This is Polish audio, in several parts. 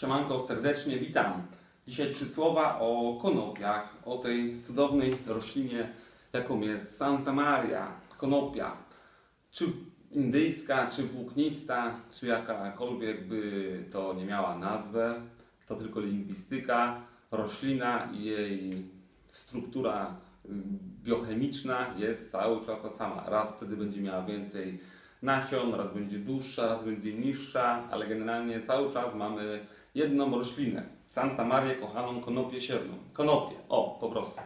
Siemanko, serdecznie witam. Dzisiaj trzy słowa o konopiach, o tej cudownej roślinie, jaką jest Santa Maria, konopia. Czy indyjska, czy włóknista, czy jakakolwiek by to nie miała nazwę, to tylko lingwistyka. Roślina i jej struktura y, biochemiczna jest cały czas ta sama. Raz wtedy będzie miała więcej nasion, raz będzie dłuższa, raz będzie niższa, ale generalnie cały czas mamy jedną roślinę. Santa Marię, kochaną konopię siewną. Konopię, o, po prostu.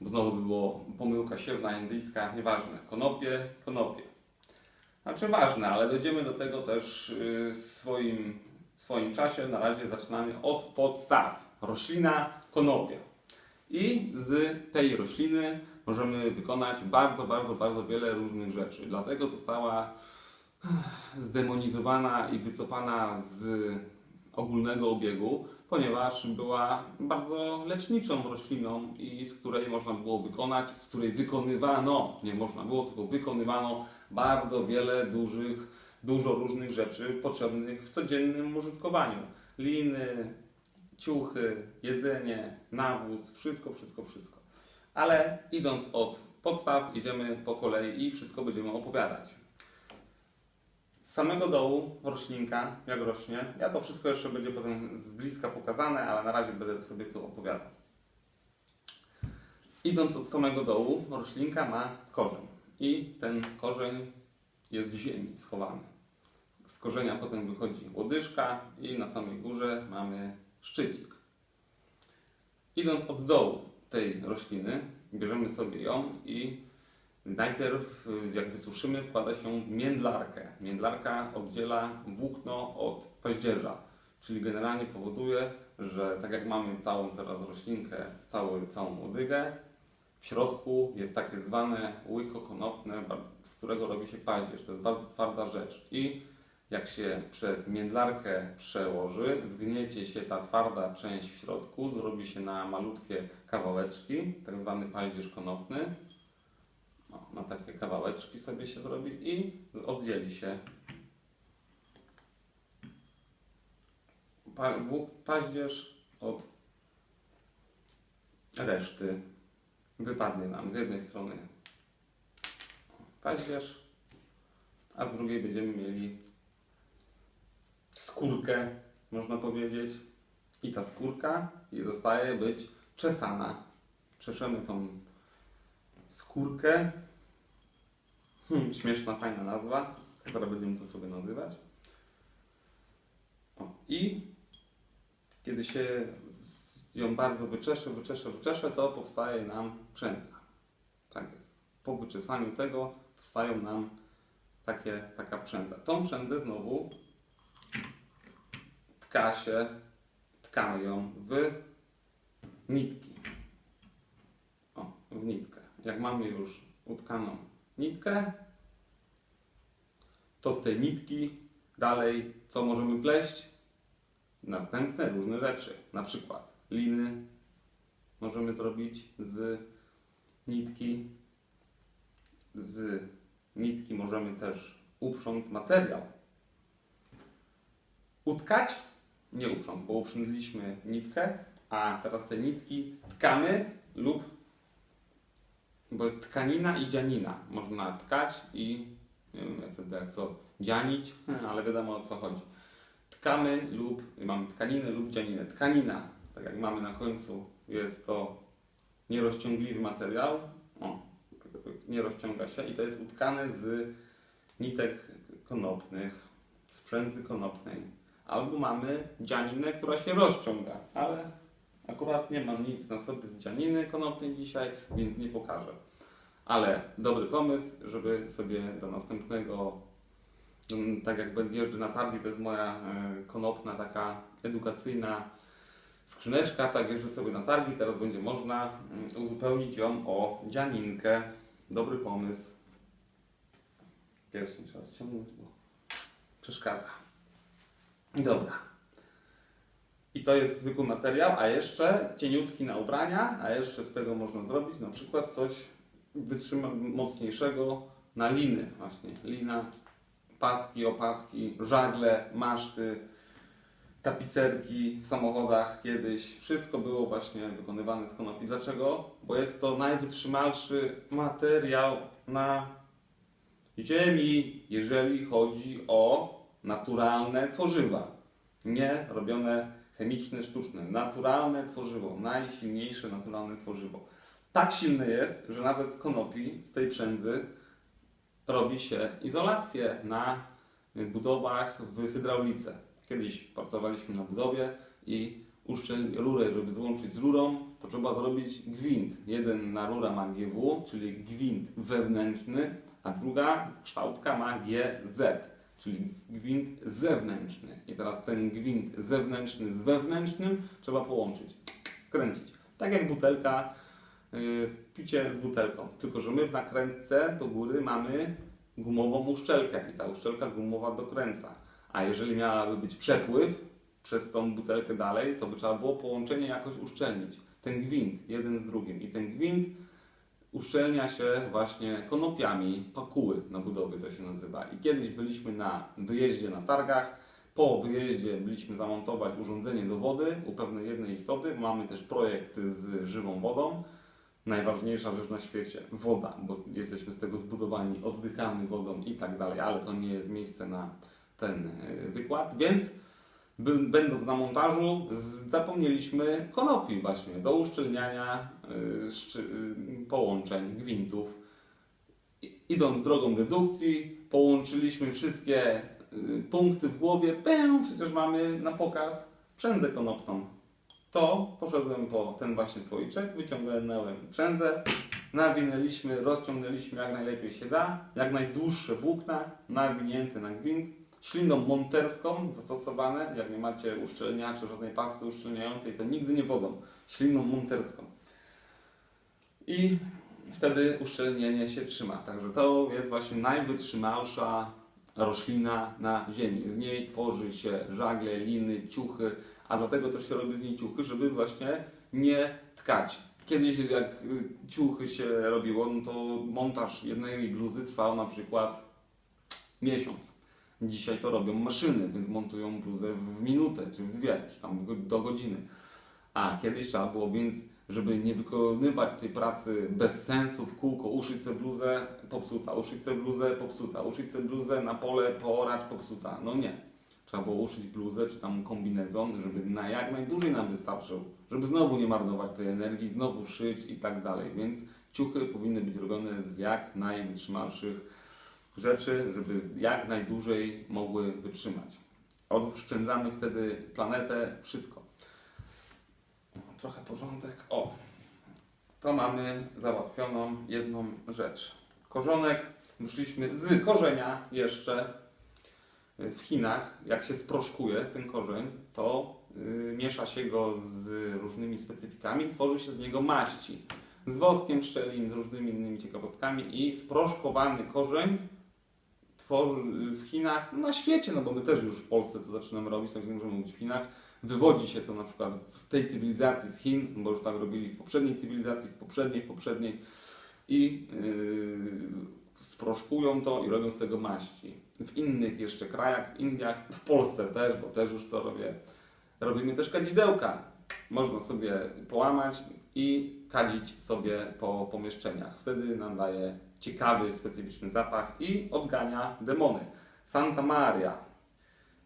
Bo znowu by było pomyłka siewna, indyjska, nieważne. Konopie, konopie. Znaczy ważne, ale dojdziemy do tego też y, w swoim, w swoim czasie. Na razie zaczynamy od podstaw. Roślina, konopia. I z tej rośliny możemy wykonać bardzo, bardzo, bardzo wiele różnych rzeczy. Dlatego została zdemonizowana i wycofana z ogólnego obiegu, ponieważ była bardzo leczniczą rośliną i z której można było wykonać, z której wykonywano, nie można było, tylko wykonywano bardzo wiele dużych, dużo różnych rzeczy potrzebnych w codziennym użytkowaniu. Liny, ciuchy, jedzenie, nawóz, wszystko, wszystko, wszystko. Ale idąc od podstaw, idziemy po kolei i wszystko będziemy opowiadać. Z samego dołu roślinka, jak rośnie, ja to wszystko jeszcze będzie potem z bliska pokazane, ale na razie będę sobie tu opowiadał. Idąc od samego dołu, roślinka ma korzeń i ten korzeń jest w ziemi schowany. Z korzenia potem wychodzi łodyżka i na samej górze mamy szczycik. Idąc od dołu tej rośliny, bierzemy sobie ją i najpierw, y, jak wysuszymy, wkłada się w międlarkę. Międlarka oddziela włókno od paździerza, czyli generalnie powoduje, że tak jak mamy całą teraz roślinkę, cały, całą łodygę, w środku jest takie zwane łyko konopne, z którego robi się paździerz. To jest bardzo twarda rzecz. I jak się przez międlarkę przełoży, zgniecie się ta twarda część w środku, zrobi się na malutkie kawałeczki, tak zwany paździerz konopny. O, na takie kawałeczki sobie się zrobi i oddzieli się pa, paździerz od reszty. Wypadnie nam z jednej strony paździerz, a z drugiej będziemy mieli skórkę, można powiedzieć. I ta skórka zostaje być czesana. Czeszemy tą skórkę. Hmm, śmieszna, fajna nazwa. Teraz będziemy to sobie nazywać. O, I kiedy się ją bardzo wyczesze, wyczesze, wyczesze, to powstaje nam przędza. Tak jest. Po wyczesaniu tego powstają nam takie, taka przędza. Tą przędzę znowu tka się, tkamy ją w nitki. O, w nitkę. Jak mamy już utkaną nitkę, to z tej nitki dalej co możemy pleść? Następne różne rzeczy. Na przykład liny możemy zrobić z nitki. Z nitki możemy też uprząc materiał. Utkać? Nie uprząc, bo uprzątliśmy nitkę, a teraz te nitki tkamy lub bo jest tkanina i dzianina. Można tkać i nie wiem jak co dzianić, ale wiadomo o co chodzi. Tkamy lub mamy tkaninę lub dzianinę. Tkanina, tak jak mamy na końcu, jest to nierozciągliwy materiał. O, nie rozciąga się i to jest utkane z nitek konopnych, z przędzy konopnej. Albo mamy dzianinę, która się rozciąga, ale akurat nie mam nic na sobie z dzianiny konopnej dzisiaj, więc nie pokażę. Ale dobry pomysł, żeby sobie do następnego, mm, tak jak jeżdżę na targi, to jest moja e, konopna taka edukacyjna skrzyneczka, tak jeżdżę sobie na targi, teraz będzie można mm, uzupełnić ją o dzianinkę. Dobry pomysł. Pierścień trzeba ściągnąć, bo przeszkadza. Dobra. I to jest zwykły materiał, a jeszcze cieniutki na ubrania, a jeszcze z tego można zrobić na przykład coś wytrzyma mocniejszego na liny właśnie. Lina, paski, opaski, żagle, maszty, tapicerki w samochodach kiedyś. Wszystko było właśnie wykonywane z konopi. Dlaczego? Bo jest to najwytrzymalszy materiał na Ziemi, jeżeli chodzi o naturalne tworzywa. Nie robione chemiczne, sztuczne. Naturalne tworzywo. Najsilniejsze naturalne tworzywo. Tak silne jest, że nawet konopi z tej przędzy robi się izolację na budowach w hydraulice. Kiedyś pracowaliśmy na budowie i uszczel rurę, żeby złączyć z rurą, to trzeba zrobić gwint. Jeden na rura ma GW, czyli gwint wewnętrzny, a druga kształtka ma GZ, czyli gwint zewnętrzny. I teraz ten gwint zewnętrzny z wewnętrznym trzeba połączyć, skręcić. Tak jak butelka, picie z butelką. Tylko, że my w nakrętce do góry mamy gumową uszczelkę i ta uszczelka gumowa dokręca. A jeżeli miałaby być przepływ przez tą butelkę dalej, to by trzeba było połączenie jakoś uszczelnić. Ten gwint, jeden z drugim. I ten gwint uszczelnia się właśnie konopiami, pakuły na budowie to się nazywa. I kiedyś byliśmy na wyjeździe na targach. Po wyjeździe byliśmy zamontować urządzenie do wody u pewnej jednej istoty. Mamy też projekt z żywą wodą. Najważniejsza rzecz na świecie woda, bo jesteśmy z tego zbudowani, oddychamy wodą i tak dalej, ale to nie jest miejsce na ten e, wykład, więc będąc na montażu zapomnieliśmy konopi właśnie do uszczelniania szczy, y, połączeń, gwintów. Idąc drogą dedukcji, połączyliśmy wszystkie punkty w głowie, pę, przecież mamy na pokaz przędzę konopną. To poszedłem po ten właśnie słoiczek, wyciągnąłem przędzę, nawinęliśmy, rozciągnęliśmy jak najlepiej się da, jak najdłuższe włókna, nawinięte na gwint, śliną monterską zastosowane, jak nie macie uszczelniaczy, żadnej pasty uszczelniającej, to nigdy nie wodą, śliną monterską. I wtedy uszczelnienie się trzyma. Także to jest właśnie najwytrzymalsza roślina na ziemi. Z niej tworzy się żagle, liny, ciuchy, a dlatego też się robi z niej ciuchy, żeby właśnie nie tkać. Kiedyś jak y, ciuchy się robiło, no to montaż jednej bluzy trwał na przykład miesiąc. Dzisiaj to robią maszyny, więc montują bluzę w minutę, czy w dwie, czy tam do godziny. A kiedyś trzeba było więc, żeby nie wykonywać tej pracy bez sensu w kółko, uszyć sobie bluzę popsuta, uszyć sobie bluzę popsuta, uszyć sobie bluzę na pole, poorać popsuta. No nie. Trzeba było uszyć bluzę czy tam kombinezon, żeby na jak najdłużej nam wystarczył, żeby znowu nie marnować tej energii, znowu szyć i tak dalej. Więc ciuchy powinny być robione z jak najwytrzymalszych rzeczy, żeby jak najdłużej mogły wytrzymać. Oszczędzamy wtedy planetę, wszystko. Trochę porządek. O, to mamy załatwioną jedną rzecz. Korzonek, wyszliśmy z korzenia jeszcze w Chinach. Jak się sproszkuje ten korzeń, to y, miesza się go z różnymi specyfikami, tworzy się z niego maści. Z woskiem pszczelim, z różnymi innymi ciekawostkami i sproszkowany korzeń tworzy w Chinach, na świecie, no bo my też już w Polsce to zaczynamy robić, tak możemy mówić w Chinach. Wywodzi się to na przykład w tej cywilizacji z Chin, bo już tak robili w poprzedniej cywilizacji, w poprzedniej, w poprzedniej i yy, sproszkują to i robią z tego maści. W innych jeszcze krajach, w Indiach, w Polsce też, bo też już to robię, robimy też kadzidełka. Można sobie połamać i kadzić sobie po pomieszczeniach. Wtedy nam daje ciekawy, specyficzny zapach i odgania demony. Santa Maria.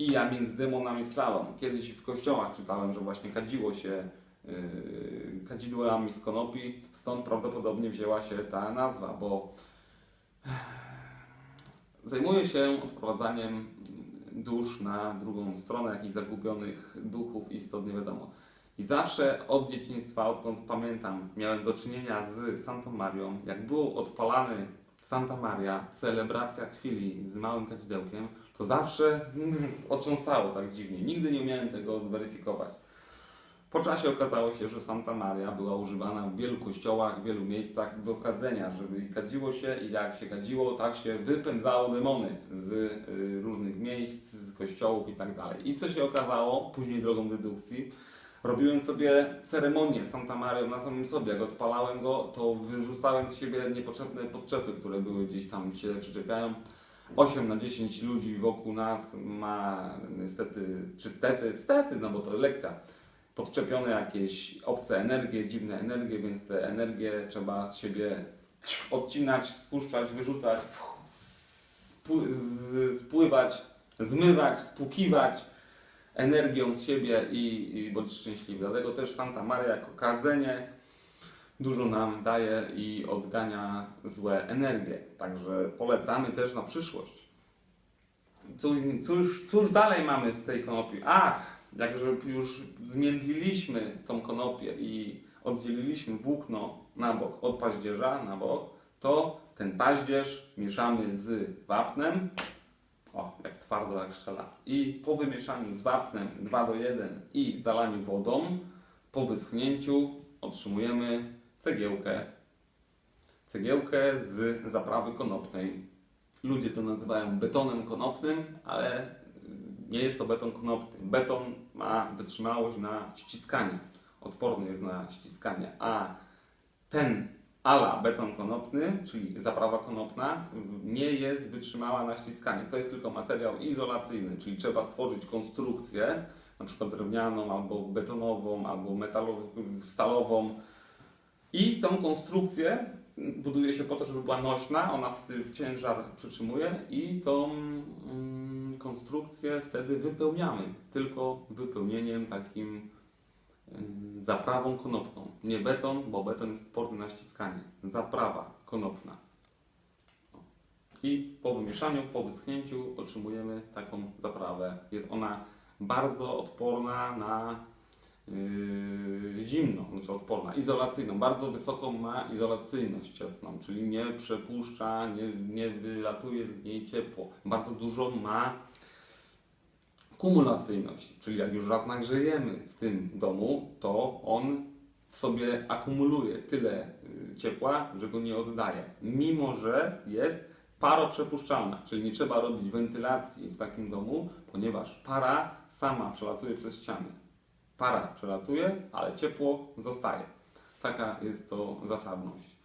I ja między demonami slalom. Kiedyś w kościołach czytałem, że właśnie kadziło się yy, kadzidłami z konopi, stąd prawdopodobnie wzięła się ta nazwa, bo zajmuję się odprowadzaniem dusz na drugą stronę, jakichś zagubionych duchów, istot, nie wiadomo. I zawsze od dzieciństwa, odkąd pamiętam, miałem do czynienia z Santą Marią. Jak był odpalany Santa Maria, celebracja chwili z małym kadzidełkiem, to zawsze otrząsało tak dziwnie. Nigdy nie umiałem tego zweryfikować. Po czasie okazało się, że Santa Maria była używana w wielu kościołach, w wielu miejscach do kadzenia, żeby kadziło się i jak się kadziło, tak się wypędzało demony z y, różnych miejsc, z kościołów i tak dalej. I co się okazało, później drogą dedukcji, robiłem sobie ceremonię Santa Maria na samym sobie. Jak odpalałem go, to wyrzucałem z siebie niepotrzebne podczepy, które były gdzieś tam się przyczepiają. 8 na 10 ludzi wokół nas ma niestety, czy stety, stety, no bo to lekcja, podczepione jakieś obce energie, dziwne energie, więc te energie trzeba z siebie odcinać, spuszczać, wyrzucać, spływać, zmywać, spłukiwać energią z siebie i, i bądź szczęśliwy. Dlatego też Santa Maria jako kardzenie dużo nam daje i odgania złe energie. Także polecamy też na przyszłość. Cóż, cóż, cóż dalej mamy z tej konopi? Ach, jakże już zmiędliliśmy tą konopię i oddzieliliśmy włókno na bok od paździerza na bok, to ten paździerz mieszamy z wapnem. O, jak twardo, jak strzela. I po wymieszaniu z wapnem 2 do 1 i zalaniu wodą, po wyschnięciu otrzymujemy cegiełkę. Cegiełkę z zaprawy konopnej. Ludzie to nazywają betonem konopnym, ale nie jest to beton konopny. Beton ma wytrzymałość na ściskanie. Odporny jest na ściskanie. A ten ala beton konopny, czyli zaprawa konopna, nie jest wytrzymała na ściskanie. To jest tylko materiał izolacyjny, czyli trzeba stworzyć konstrukcję, na przykład drewnianą, albo betonową, albo metalową, stalową. I tą konstrukcję buduje się po to, żeby była nośna, ona wtedy ciężar przytrzymuje i tą mm, konstrukcję wtedy wypełniamy tylko wypełnieniem takim y, zaprawą konopną. Nie beton, bo beton jest odporny na ściskanie. Zaprawa konopna. I po wymieszaniu, po wyschnięciu otrzymujemy taką zaprawę. Jest ona bardzo odporna na yy, zimno, znaczy odporna, izolacyjną. Bardzo wysoką ma izolacyjność cieplną, czyli nie przepuszcza, nie, nie wylatuje z niej ciepło. Bardzo dużo ma kumulacyjność, czyli jak już raz nagrzejemy w tym domu, to on w sobie akumuluje tyle y, ciepła, że go nie oddaje. Mimo, że jest paroprzepuszczalna, czyli nie trzeba robić wentylacji w takim domu, ponieważ para sama przelatuje przez ściany. Para przelatuje, ale ciepło zostaje. Taka jest to zasadność.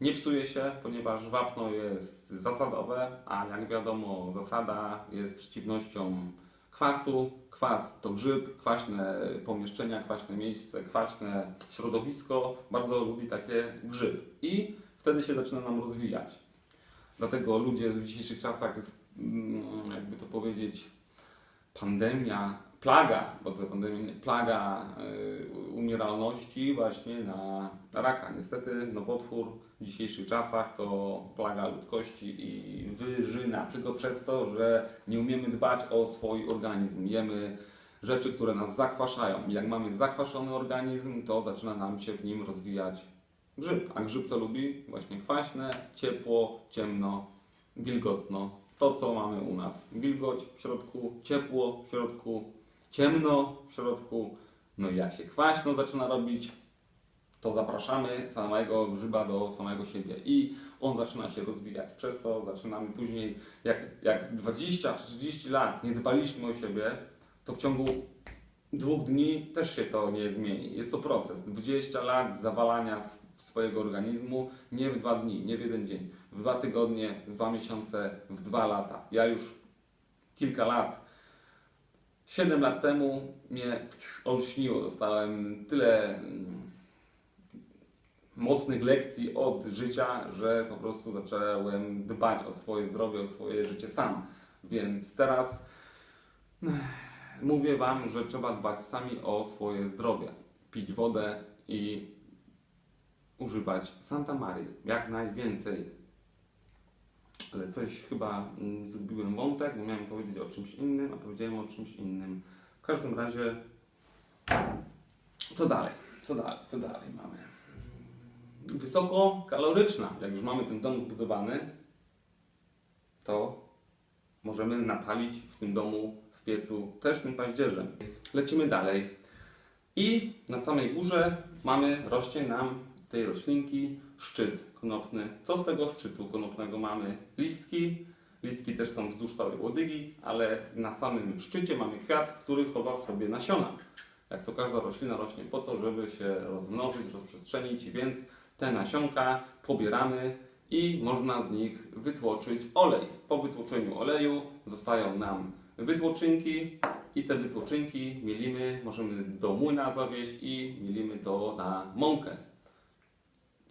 Nie psuje się, ponieważ wapno jest zasadowe, a jak wiadomo, zasada jest przeciwnością kwasu. Kwas to grzyb, kwaśne pomieszczenia, kwaśne miejsce, kwaśne środowisko. Bardzo lubi takie grzyb. I wtedy się zaczyna nam rozwijać. Dlatego ludzie w dzisiejszych czasach, mm, jakby to powiedzieć, pandemia, plaga, bo to pandemia, plaga y, umieralności właśnie na raka. Niestety nowotwór w dzisiejszych czasach to plaga ludzkości i wyżyna, tylko przez to, że nie umiemy dbać o swój organizm. Jemy rzeczy, które nas zakwaszają. Jak mamy zakwaszony organizm, to zaczyna nam się w nim rozwijać grzyb. A grzyb co lubi? Właśnie kwaśne, ciepło, ciemno, wilgotno. To, co mamy u nas. Wilgoć w środku, ciepło w środku, ciemno w środku. No i jak się kwaśno zaczyna robić, to zapraszamy samego grzyba do samego siebie i on zaczyna się rozwijać. Przez to zaczynamy później, jak, jak 20 czy 30 lat nie dbaliśmy o siebie, to w ciągu dwóch dni też się to nie zmieni. Jest to proces. 20 lat zawalania sw- swojego organizmu nie w dwa dni, nie w jeden dzień, w dwa tygodnie, w dwa miesiące, w dwa lata. Ja już kilka lat, 7 lat temu mnie olśniło. Dostałem tyle mm, mocnych lekcji od życia, że po prostu zacząłem dbać o swoje zdrowie, o swoje życie sam. Więc teraz mówię Wam, że trzeba dbać sami o swoje zdrowie. Pić wodę i używać Santa Marii jak najwięcej. Ale coś chyba mm, zgubiłem wątek, bo miałem powiedzieć o czymś innym, a powiedziałem o czymś innym. W każdym razie, co dalej? Co dalej? Co dalej mamy? Wysoko kaloryczna. Jak już mamy ten dom zbudowany, to możemy napalić w tym domu, w piecu, też tym paździerzem. Lecimy dalej. I na samej górze mamy, rośnie nam tej roślinki szczyt konopny. Co z tego szczytu konopnego mamy? Listki. Listki też są wzdłuż całej łodygi, ale na samym szczycie mamy kwiat, który chowa w sobie nasiona. Jak to każda roślina rośnie po to, żeby się rozmnożyć, rozprzestrzenić, więc te nasionka pobieramy i można z nich wytłoczyć olej. Po wytłoczeniu oleju zostają nam wytłoczynki i te wytłoczynki mielimy, możemy do młyna zawieźć i mielimy to na mąkę.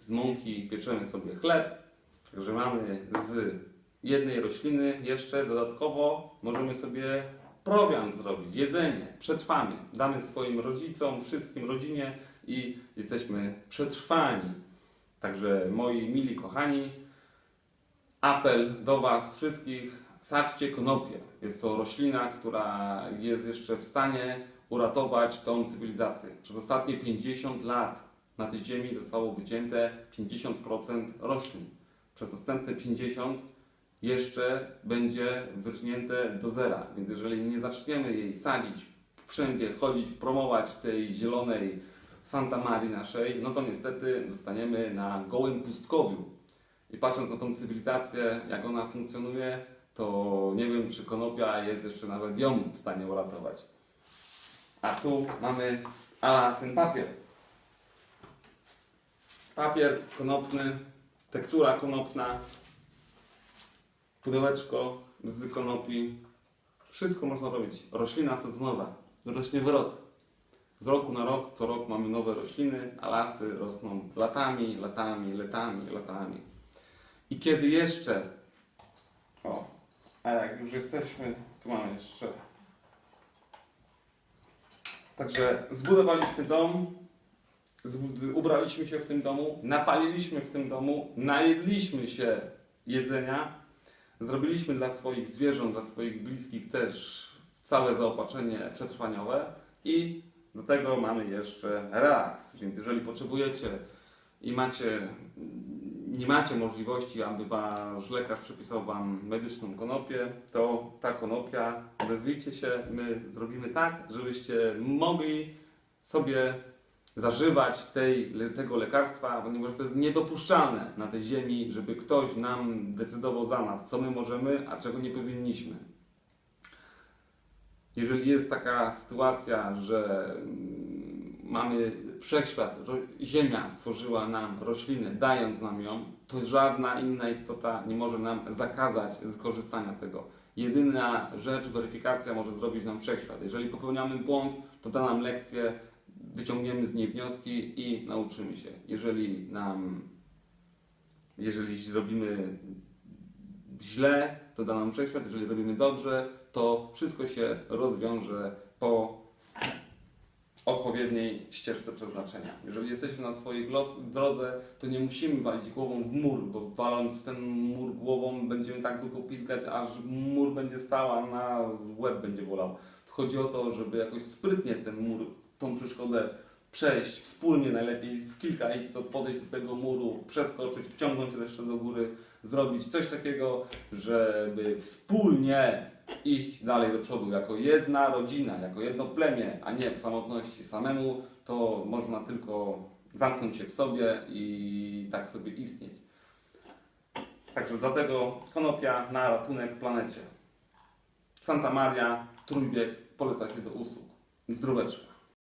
Z mąki pieczemy sobie chleb, także mamy z jednej rośliny jeszcze dodatkowo możemy sobie prowiant zrobić, jedzenie, przetrwamy. Damy swoim rodzicom, wszystkim rodzinie i jesteśmy przetrwani. Także moi mili kochani, apel do Was wszystkich, sadźcie konopię. Jest to roślina, która jest jeszcze w stanie uratować tą cywilizację. Przez ostatnie 50 lat na tej ziemi zostało wycięte 50% roślin. Przez następne 50 jeszcze będzie wyrżnięte do zera. Więc jeżeli nie zaczniemy jej sadzić wszędzie, chodzić, promować tej zielonej Santa Marii naszej, no to niestety zostaniemy na gołym pustkowiu. I patrząc na tą cywilizację, jak ona funkcjonuje, to nie wiem, czy konopia jest jeszcze nawet ją w stanie uratować. A tu mamy a ten papier. Papier konopny, tektura konopna, pudełeczko z konopi. Wszystko można robić. Roślina sezonowa. Rośnie w rok. Z roku na rok, co rok mamy nowe rośliny, a lasy rosną latami, latami, latami, latami. I kiedy jeszcze. O, a jak już jesteśmy, tu mamy jeszcze. Także zbudowaliśmy dom, ubraliśmy się w tym domu, napaliliśmy w tym domu, najedliśmy się jedzenia, zrobiliśmy dla swoich zwierząt, dla swoich bliskich też całe zaopatrzenie przetrwaniowe i do tego mamy jeszcze relaks. Więc jeżeli potrzebujecie i macie, nie macie możliwości, aby wasz lekarz przepisał wam medyczną konopię, to ta konopia, odezwijcie się, my zrobimy tak, żebyście mogli sobie zażywać tej, tego lekarstwa, ponieważ to jest niedopuszczalne na tej ziemi, żeby ktoś nam decydował za nas, co my możemy, a czego nie powinniśmy. Jeżeli jest taka sytuacja, że mm, mamy wszechświat, Ziemia stworzyła nam roślinę, dając nam ją, to żadna inna istota nie może nam zakazać skorzystania tego. Jedyna rzecz, weryfikacja może zrobić nam wszechświat. Jeżeli popełniamy błąd, to da nam lekcję, wyciągniemy z niej wnioski i nauczymy się. Jeżeli nam, jeżeli zrobimy źle, to da nam wszechświat. Jeżeli robimy dobrze, to wszystko się rozwiąże po odpowiedniej ścieżce przeznaczenia. Jeżeli jesteśmy na swojej drodze, to nie musimy walić głową w mur, bo waląc w ten mur głową będziemy tak długo pizgać, aż mur będzie stał, a nas łeb będzie bolał. Chodzi o to, żeby jakoś sprytnie ten mur, tą przeszkodę przejść wspólnie, najlepiej w kilka istot podejść do tego muru, przeskoczyć, wciągnąć jeszcze do góry, zrobić coś takiego, żeby wspólnie iść dalej do przodu jako jedna rodzina, jako jedno plemię, a nie w samotności samemu, to można tylko zamknąć się w sobie i tak sobie istnieć. Także dlatego konopia na ratunek planecie. Santa Maria, Trójbieg poleca się do usług. Zdróweczka.